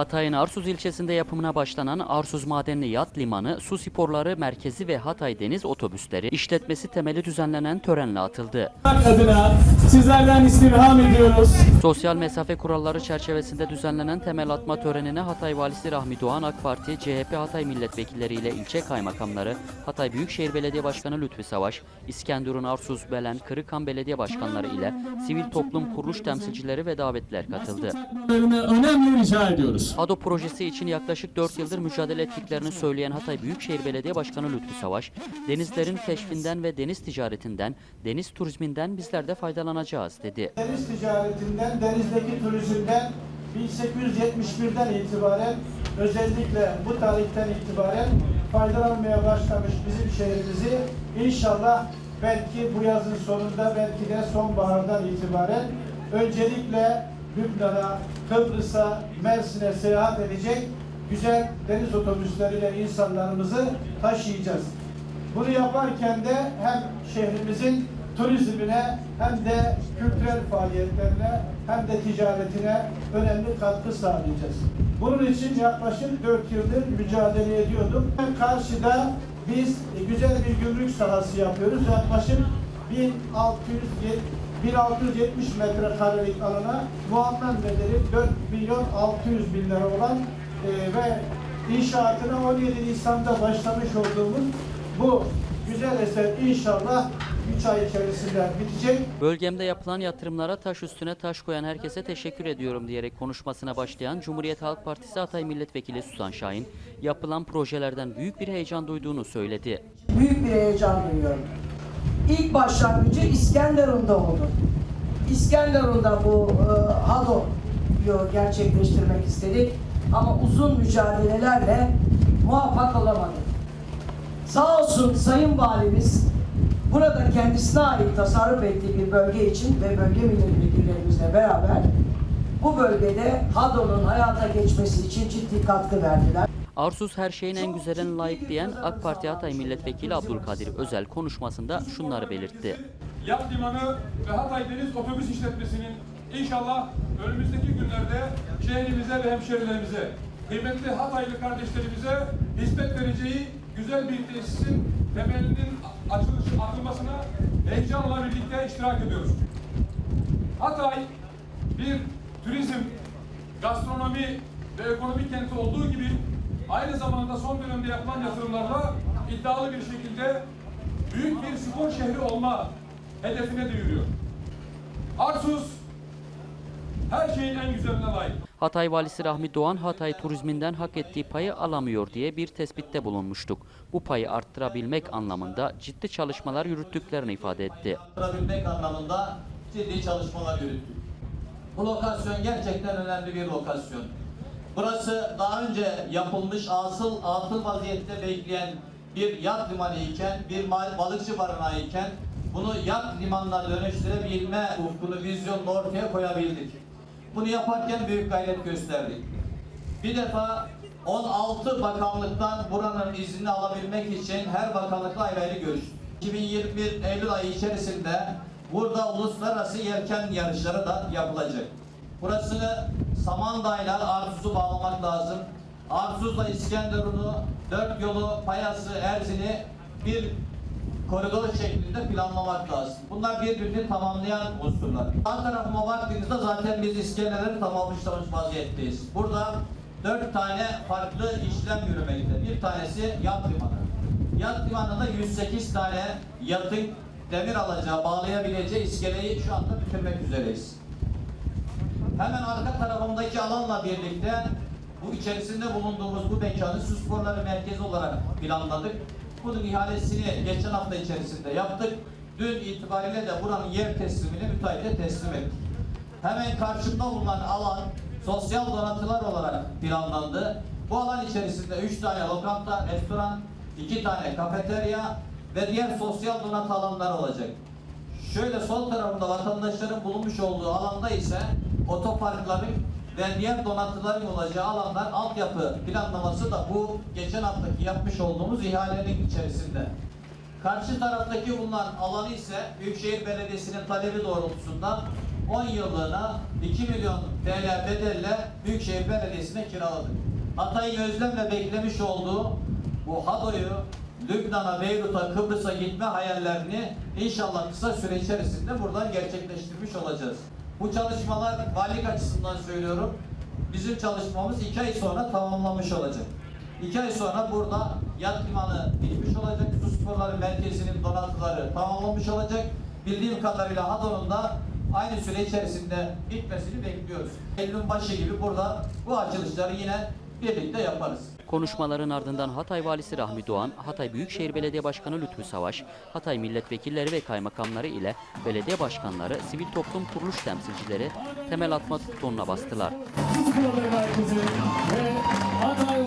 Hatay'ın Arsuz ilçesinde yapımına başlanan Arsuz Madenli Yat Limanı, Su Sporları Merkezi ve Hatay Deniz Otobüsleri işletmesi temeli düzenlenen törenle atıldı. adına sizlerden istirham ediyoruz. Sosyal mesafe kuralları çerçevesinde düzenlenen temel atma törenine Hatay Valisi Rahmi Doğan AK Parti, CHP Hatay milletvekilleri ile ilçe kaymakamları, Hatay Büyükşehir Belediye Başkanı Lütfi Savaş, İskenderun Arsuz, Belen, Kırıkhan Belediye Başkanları ile sivil toplum kuruluş temsilcileri ve davetliler katıldı. Önemli rica ediyoruz. ADO projesi için yaklaşık 4 yıldır mücadele ettiklerini söyleyen Hatay Büyükşehir Belediye Başkanı Lütfi Savaş, denizlerin keşfinden ve deniz ticaretinden, deniz turizminden bizler de faydalanacağız dedi. Deniz ticaretinden, denizdeki turizmden 1871'den itibaren özellikle bu tarihten itibaren faydalanmaya başlamış bizim şehrimizi inşallah belki bu yazın sonunda belki de sonbahardan itibaren öncelikle Lübnan'a, Kıbrıs'a, Mersin'e seyahat edecek güzel deniz otobüsleriyle insanlarımızı taşıyacağız. Bunu yaparken de hem şehrimizin turizmine hem de kültürel faaliyetlerine hem de ticaretine önemli katkı sağlayacağız. Bunun için yaklaşık 4 yıldır mücadele ediyorduk. Karşıda biz güzel bir gümrük sahası yapıyoruz. Yaklaşık 1670 1670 metrekarelik alana muammer bedeli 4 milyon 600 bin lira olan e, ve inşaatına 17 Nisan'da başlamış olduğumuz bu güzel eser inşallah 3 ay içerisinde bitecek. Bölgemde yapılan yatırımlara taş üstüne taş koyan herkese teşekkür ediyorum diyerek konuşmasına başlayan Cumhuriyet Halk Partisi Hatay Milletvekili Susan Şahin, yapılan projelerden büyük bir heyecan duyduğunu söyledi. büyük bir heyecan duyuyorum. İlk başlangıcı İskenderun'da oldu. İskenderun'da bu e, HADO'yu gerçekleştirmek istedik ama uzun mücadelelerle muvaffak olamadık. Sağ olsun Sayın Valimiz burada kendisine ait tasarruf ettiği bir bölge için ve bölge milletvekillerimizle beraber bu bölgede HADO'nun hayata geçmesi için ciddi katkı verdiler. Arsuz her şeyin en güzeline layık diyen AK Parti Hatay Milletvekili Abdülkadir Özel konuşmasında şunları belirtti. Yat Limanı ve Hatay Deniz Otobüs İşletmesi'nin inşallah önümüzdeki günlerde şehrimize ve hemşerilerimize, kıymetli Hataylı kardeşlerimize hizmet vereceği güzel bir tesisin temelinin açılışı, atılmasına heyecanla birlikte iştirak ediyoruz. Hatay bir turizm, gastronomi ve ekonomi kenti olduğu gibi aynı zamanda son dönemde yapılan yatırımlarla iddialı bir şekilde büyük bir spor şehri olma hedefine de yürüyor. Arsuz her şeyin en güzeline layık. Hatay Valisi Rahmi Doğan, Hatay turizminden hak ettiği payı alamıyor diye bir tespitte bulunmuştuk. Bu payı arttırabilmek anlamında ciddi çalışmalar yürüttüklerini ifade etti. arttırabilmek anlamında ciddi çalışmalar yürüttük. Bu lokasyon gerçekten önemli bir lokasyon. Burası daha önce yapılmış asıl atıl vaziyette bekleyen bir yat limanı iken, bir balıkçı barınağı iken bunu yat limanına dönüştürebilme ufkunu, vizyonunu ortaya koyabildik. Bunu yaparken büyük gayret gösterdik. Bir defa 16 bakanlıktan buranın iznini alabilmek için her bakanlıkla ayrı ayrı görüştük. 2021 Eylül ayı içerisinde burada uluslararası yelken yarışları da yapılacak. Burasını Samandağ ile Arsuz'u bağlamak lazım. Arsuz'la İskenderun'u, dört yolu, Payas'ı, Erzin'i bir koridor şeklinde planlamak lazım. Bunlar birbirini tamamlayan unsurlar. Sağ tarafıma baktığınızda zaten biz iskeleleri tamamlamış vaziyetteyiz. Burada dört tane farklı işlem yürümekte. Bir tanesi yat limanı. Yat limanında 108 tane yatın demir alacağı, bağlayabileceği iskeleyi şu anda bitirmek üzereyiz. Hemen arka tarafımdaki alanla birlikte bu içerisinde bulunduğumuz bu mekanı su sporları merkezi olarak planladık. Bunun ihalesini geçen hafta içerisinde yaptık. Dün itibariyle de buranın yer teslimini müteahhite teslim ettik. Hemen karşımda bulunan alan sosyal donatılar olarak planlandı. Bu alan içerisinde 3 tane lokanta, restoran, 2 tane kafeterya ve diğer sosyal donatı alanlar olacak. Şöyle sol tarafında vatandaşların bulunmuş olduğu alanda ise otoparkların ve diğer donatıların olacağı alanlar altyapı planlaması da bu geçen haftaki yapmış olduğumuz ihalenin içerisinde. Karşı taraftaki bulunan alanı ise Büyükşehir Belediyesi'nin talebi doğrultusunda 10 yıllığına 2 milyon TL bedelle Büyükşehir Belediyesi'ne kiraladık. Hatay'ın özlemle beklemiş olduğu bu HADO'yu Lübnan'a, Beyrut'a, Kıbrıs'a gitme hayallerini inşallah kısa süre içerisinde buradan gerçekleştirmiş olacağız. Bu çalışmalar valilik açısından söylüyorum. Bizim çalışmamız iki ay sonra tamamlanmış olacak. İki ay sonra burada yat limanı bitmiş olacak. Su sporları merkezinin donatıları tamamlanmış olacak. Bildiğim kadarıyla HADO'nun da aynı süre içerisinde bitmesini bekliyoruz. Eylül'ün başı gibi burada bu açılışları yine birlikte yaparız. Konuşmaların ardından Hatay Valisi Rahmi Doğan, Hatay Büyükşehir Belediye Başkanı Lütfü Savaş, Hatay milletvekilleri ve kaymakamları ile belediye başkanları, sivil toplum kuruluş temsilcileri temel atma butonuna bastılar. Ve